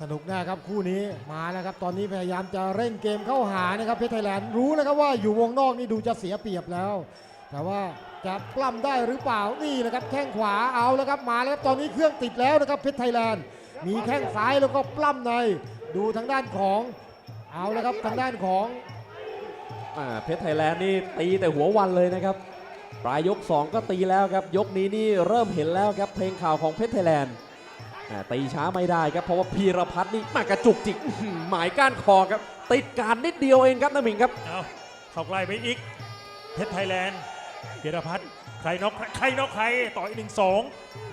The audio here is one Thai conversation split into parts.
สนุกแน่ครับคู่นี้มาแล้วครับตอนนี้พยายามจะเร่งเกมเข้าหานะครับเพชรไทยแลนด์รู้นะครับว่าอยู่วงนอกนี่ดูจะเสียเปรียบแล้ว แต่ว่าจะปล้ำได้หรือเปล่านี่นะครับแข้งขวาเอาแล้วครับมาแล้วครับตอนนี้เครื่องติดแล้วนะครับเพชรไทยแลนด์มีแข้งซ้ายแล้วก็ปล้ำใน ดูทางด้านของเอาแล้วครับทางด้านของอ่าเพชรไทยแลนด์นี่ตีแต่หัววันเลยนะครับปลายยก 2 ก็ตีแล้วครับยกนี้นี่เริ่มเห็นแล้วครับเพลงข่าวของเพชรไทยแลนด์ ตีช้าไม่ได้ครับเพราะว่าพีรพัฒน์นี่มากระจุกจิกหมายก้านคอครับ ติดการนิดเดียวเองครับน้าหมิงครับเอาเข้าใกล้ไปอีกเพชรไทยแลนด์พีรพัฒน์ใครนอกใครนอกใครต่อยหนึ่งสอง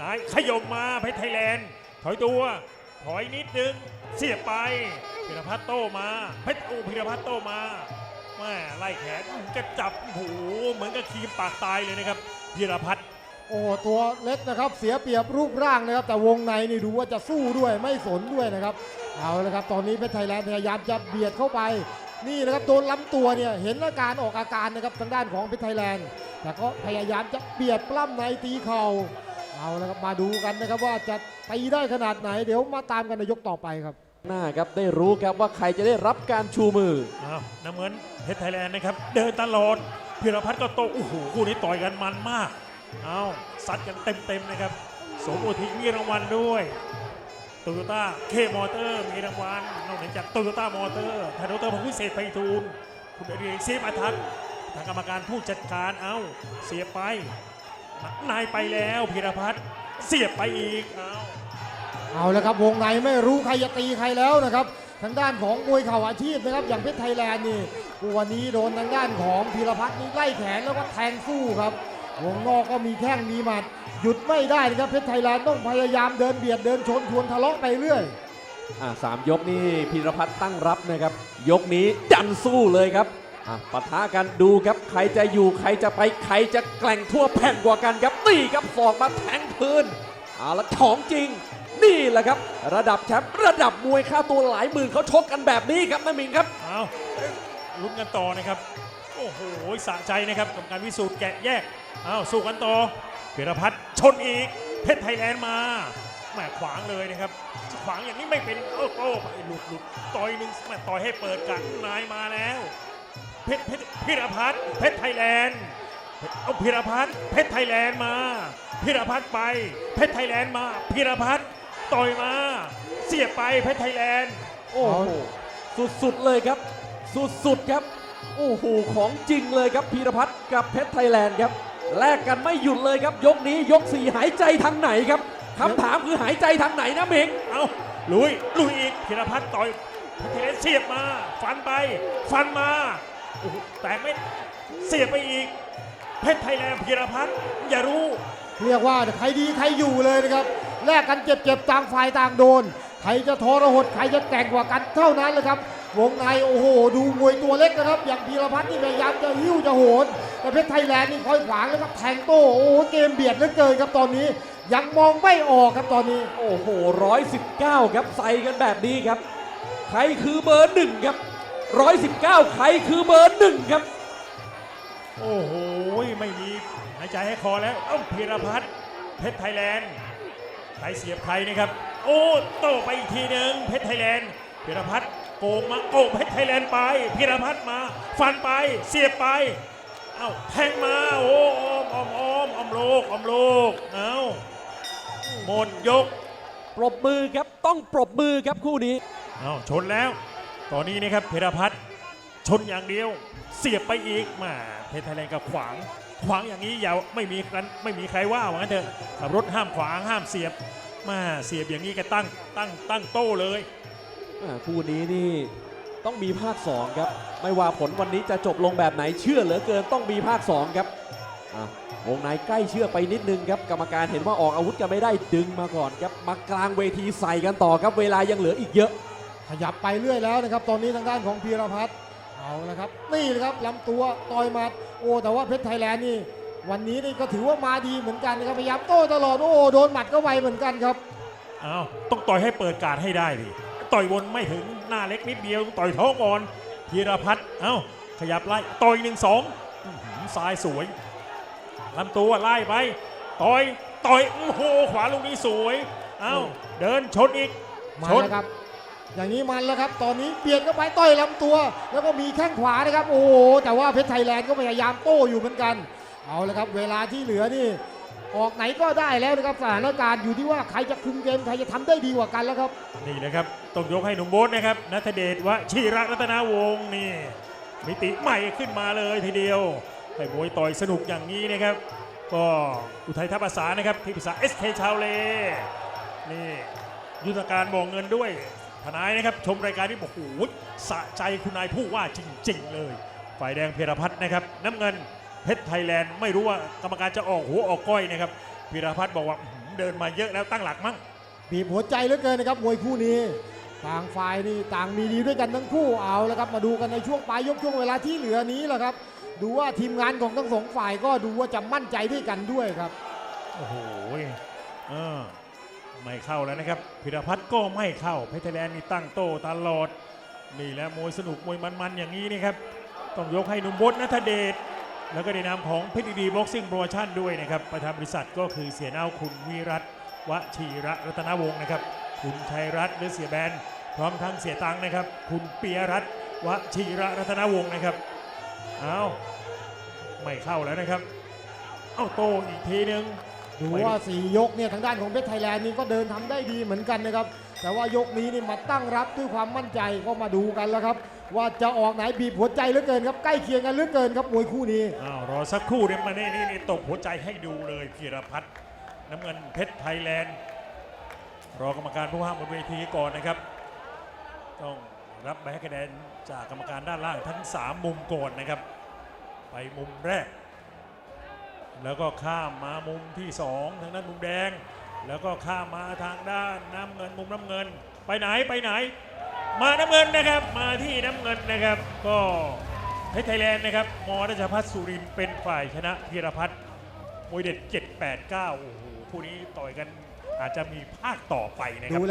นายขยมมาเพชรไทยแลนด์ถอยตัวถอยนิดนึงเสียบไปพีรพัฒน์โตมาเพชรโอ้พีรพัฒน์โตมาแม่ไล่แขนกระจับโอ้โหเหมือนกับคีมปากตายเลยนะครับพีรพัฒน์ โอ้โหตัวเล็กนะครับเสียเปรียบรูปร่างนะครับ แต่วงในนี่ดูว่าจะสู้ด้วยไม่สนด้วยนะครับ เอาละครับ ตอนนี้เพชรไทยแลนด์พยายามจะเบียดเข้าไปนี่นะครับโดนลำตัวเนี่ยเห็นอาการออกอาการนะครับทางด้านของเพชรไทยแลนด์แต่ก็พยายามจะเบียดปล้ำในตีเข่าเอาละครับมาดูกันนะครับว่าจะตีได้ขนาดไหน เดี๋ยวมาตามกันในยกต่อไปครับหน้าครับได้รู้ครับว่าใครจะได้รับการชูมืออ้าวน้ำเงินเพชรไทยแลนด์นะครับเดินตลอดพีรพัฒน์ก็โตโอ้โหคู่นี้ต่อยกันมันมาก เอาซัดกันเต็มๆนะครับสมโอทิมีรางวัลด้วยโตโยต้าเคมอเตอร์มีรางวัลนอกเหนือจากโตโยต้ามอเตอร์ทานดรพงศ์วิเศษไพฑูรย์คุณเรียเซฟอาทักษ์ทางกรรมการผู้จัดการเอาเสียไปนายไปแล้วพีรพัฒน์เสียบไปอีกเอาเอาและครับวงในไม่รู้ใครจะตีใครแล้วนะครับ ทางด้านของมวยเข่าอาชีพนะครับ อย่างเพชรไทยแลนด์นี่วันนี้โดนทางด้านของพีรพัฒน์นี่ไล่แขนแล้วก็แทงสู้ครับ วงนอกก็มีแข้งมีหมัด หยุดไม่ได้นะครับเพชรไทยแลนด์ต้องพยายามเดินเบียดเดินชนชวนทะเลาะไปเรื่อยอ่าสามยกนี่พีรพัฒน์ตั้งรับนะครับ ยกนี้ดันสู้เลยครับอะปะทะกันดูครับใครจะอยู่ใครจะไปใครจะแกล่งทั่วแผ่นกว่ากันครับนี่ครับศอกมาแทงพื้นเอาละของจริง นี่แหละครับ ระดับแชมป์ระดับมวยค่าตัวหลายหมื่นเขาชกกันแบบนี้ครับนามิงครับ เอาลุ้นกันต่อนะครับ โอ้โหสะใจนะครับกับการวิสูจน์แกะแยกเอาสู้กันต่อเพีรพัฒน์ชนอีก เพชรไทยแลนด์มาแหมขวางเลยนะครับขวางอย่างนี้ไม่เป็นโอ้โหหลุดหลุดต่อยหนึ่งแหมต่อยให้เปิดกันนายมาแล้ว เพชรเพชรพิรพัฒน์เพชรไทยแลนด์เอาพิรพัฒน์เพชรไทยแลนด์มาพิรพัฒน์ไป เพชรไทยแลนด์มาพิรพัฒน์ต่อยมา เสียบไปเพชรไทยแลนด์โอ้โหสุดๆเลยครับ สุดๆครับ โอ้โหของจริงเลยครับพีรพัฒน์กับเพชรไทยแลนด์ครับแลกกันไม่หยุดเลยครับ ยกนี้ยกสี่หายใจทางไหนครับคำถามคือหายใจทางไหนนะเมงเอาลุยลุยอีกพิรพัฒน์ต่อยเพชรไทยแลนด์เสียบมา ฟันไป ฟันมาโอ้โหแต่ไม่เสียบไปอีก เพชรไทยแลนด์พิรพัฒน์อย่ารู้ๆเรียกว่าใครดีใครอยู่เลยนะครับแลกกันเจ็บๆต่างฝ่ายต่างโดน ใครจะทรหดใครจะแกร่งกว่ากันเท่านั้นเลยครับ วงในโอ้โห ดูมวยตัวเล็กนะครับ อย่างพีรพัฒน์นี่พยายามจะหิ้วจะโหนแต่เพชรไทยแลนด์นี่คอยขวางแล้วก็แทงโต้โอ้โหเกมเบียดเหลือเกินครับตอนนี้ ยังมองไม่ออกครับตอนนี้ โอ้โหร้อยสิบเก้าครับใส่กันแบบนี้ครับ ใครคือเบอร์หนึ่งครับร้อยสิบเก้าใครคือเบอร์หนึ่งครับ โอ้โหไม่มีหายใจให้คอแล้วเอ้าพีรพัฒน์เพชรไทยแลนด์ใครเสียบใครนะครับ โอ้โตไปอีกทีหนึ่งเพชรไทยแลนด์พีรพัฒน์ โกงมาโกงเพชรไทยแลนด์ไปพีรพัฒน์มา ฟันไปเสียบไปเอ้าแทงมาโอ้ออมออมออมออมโลกออมโลกเอ้าหมดยกปรบมือครับต้องปรบมือครับคู่นี้เอาชนแล้ว ตอนนี้นะครับเพชรพัฒน์ชนอย่างเดียว เสียบไปอีกมาเพชรไทยแลนด์กับขวางขวางอย่างนี้อย่าไม่มีกันไม่มีใครว่าว่างั้นเถอะขับรถห้ามขวางห้ามเสียบมาเสียบอย่างนี้ก็ตั้งตั้งตั้งโต้เลยอ่า คู่นี้นี่ต้องมีภาค 2 ครับ ไม่ว่าผลวันนี้จะจบลงแบบไหนเชื่อเหลือเกินต้องมีภาค 2 ครับอะวงในใกล้เชื่อไปนิดนึงครับ กรรมการเห็นว่าออกอาวุธกันไม่ได้ดึงมาก่อนครับมากลางเวทีใส่กันต่อครับ เวลายังเหลืออีกเยอะ ขยับไปเรื่อยแล้วนะครับ ตอนนี้ทางด้านของพีรพัฒน์เอาละครับ นี่นะครับลำตัวต่อยหมัดโอ้แต่ว่าเพชรไทยแลนด์นี่ วันนี้นี่ก็ถือว่ามาดีเหมือนกันนะครับพยายามโต้ตลอดโอ้โดนหมัดก็ไวเหมือนกันครับเอาต้องต่อยให้เปิดการดให้ได้ดิ ต่อยวนไม่ถึงหน้าเล็กนิดเดียวต้องต่อยท้องก่อนพีรพัฒน์เอ้าขยับไล่ต่อยหนึ่งสองอื้อหือซ้ายสวยลำตัวไล่ไปต่อยต่อยโอ้โหขวาลูกนี้สวยเอ้าเดินชนอีกมาชนแล้วครับอย่างนี้มันแล้วครับ ตอนนี้เบียดเข้าไปต่อยลำตัว แล้วก็มีแข้งขวานะครับ โอ้โหแต่ว่าเพชรไทยแลนด์ก็พยายามโต้อยู่เหมือนกัน เอาละครับ เวลาที่เหลือนี่ ออกไหนก็ได้แล้วนะครับสถานการณ์อยู่ที่ว่าใครจะคุมเกมใครจะทำได้ดีกว่ากันแล้วครับ นี่เลยครับต้องยกให้หนุ่มโบ๊ทนะครับนัทเดชวชิระรัตนาวงศ์นี่มิติใหม่ขึ้นมาเลยทีเดียวให้มวยต่อยสนุกอย่างนี้นะครับ ก็อุทัยทัพอาสานะครับที่ปรึกษา SK ชาวเลนี่ยุทธการบอกเงินด้วยทนายนะครับชมรายการนี้บอกโอ้โหสะใจคุณนายผู้ว่าจริง ๆ เลย ฝ่ายแดงเพรพัฒน์นะครับ น้ำเงิน เพชรไทยแลนด์ไม่รู้ว่ากรรมการจะออกหัวออกก้อยนะครับพีรพัฒน์บอกว่าอื้อหือเดินมาเยอะแล้วตั้งหลักมั้งบีบหัวใจเหลือเกินนะครับมวยคู่นี้ ต่างฝ่ายนี่ต่างมีดีด้วยกันทั้งคู่เอาแล้วครับ มาดูกันในช่วงปลายยกช่วงเวลาที่เหลือนี้แหละครับ ดูว่าทีมงานของทั้งสองฝ่ายก็ดูว่าจะมั่นใจด้วยกันด้วยครับ โอ้โหเออไม่เข้าแล้วนะครับพิรพัฒน์ก็ไม่เข้า เพชรไทยแลนด์นี่ตั้งโต้ตลอด นี่แหละมวยสนุกมวยมันๆอย่างนี้นี่ครับ ต้องยกให้หนุ่มบดนัทเดช แล้วก็ในนามของเพชรดีบ็อกซิ่งโปรโมชั่นด้วยนะครับประธานบริษัทก็คือเสียเนาคุณวิรัตวชีระรัตนวงศ์นะครับคุณชัยรัตน์หรือเสียแบนพร้อมทั้งเสียตังนะครับ คุณเปียรัตน์วชีระรัตนวงศ์นะครับเอาไม่เข้าแล้วนะครับเอาโตอีกทีนึง ดูว่าสี่ยกเนี่ยทางด้านของเพชรไทยแลนด์นี่ก็เดินทำได้ดีเหมือนกันนะครับ แต่ว่ายกนี้นี่มาตั้งรับด้วยความมั่นใจก็มาดูกันแล้วครับ ว่าจะออกไหนบีบหัวใจเหลือเกินครับใกล้เคียงกันเหลือเกินครับมวยคู่นี้อ้าวรอสักครู่เดี๋ยมานี่นี่นี่ตบหัวใจให้ดูเลยพีรพัฒน์น้ำเงินเพชรไทยแลนด์รอกรรมการผู้ห้ามบนเวทีก่อนนะครับ ต้องรับใบให้คะแนนจากกรรมการด้านล่างทั้ง 3 มุมก่อนนะครับ ไปมุมแรก แล้วก็ข้ามมามุมที่ 2 ทางด้านมุมแดง แล้วก็ข้ามมาทางด้านน้ำเงินมุมน้ำเงิน ไปไหนไปไหน มาน้ำเงินนะครับมาที่น้ำเงินนะครับ ก็เพชรไทยแลนด์นะครับมรัชพัฒน์สุรินเป็นฝ่ายชนะพีรพัฒน์มวยเด็ด 7 8 9 โอ้โหคู่นี้ต่อยกันอาจจะมีภาคต่อไปนะครับ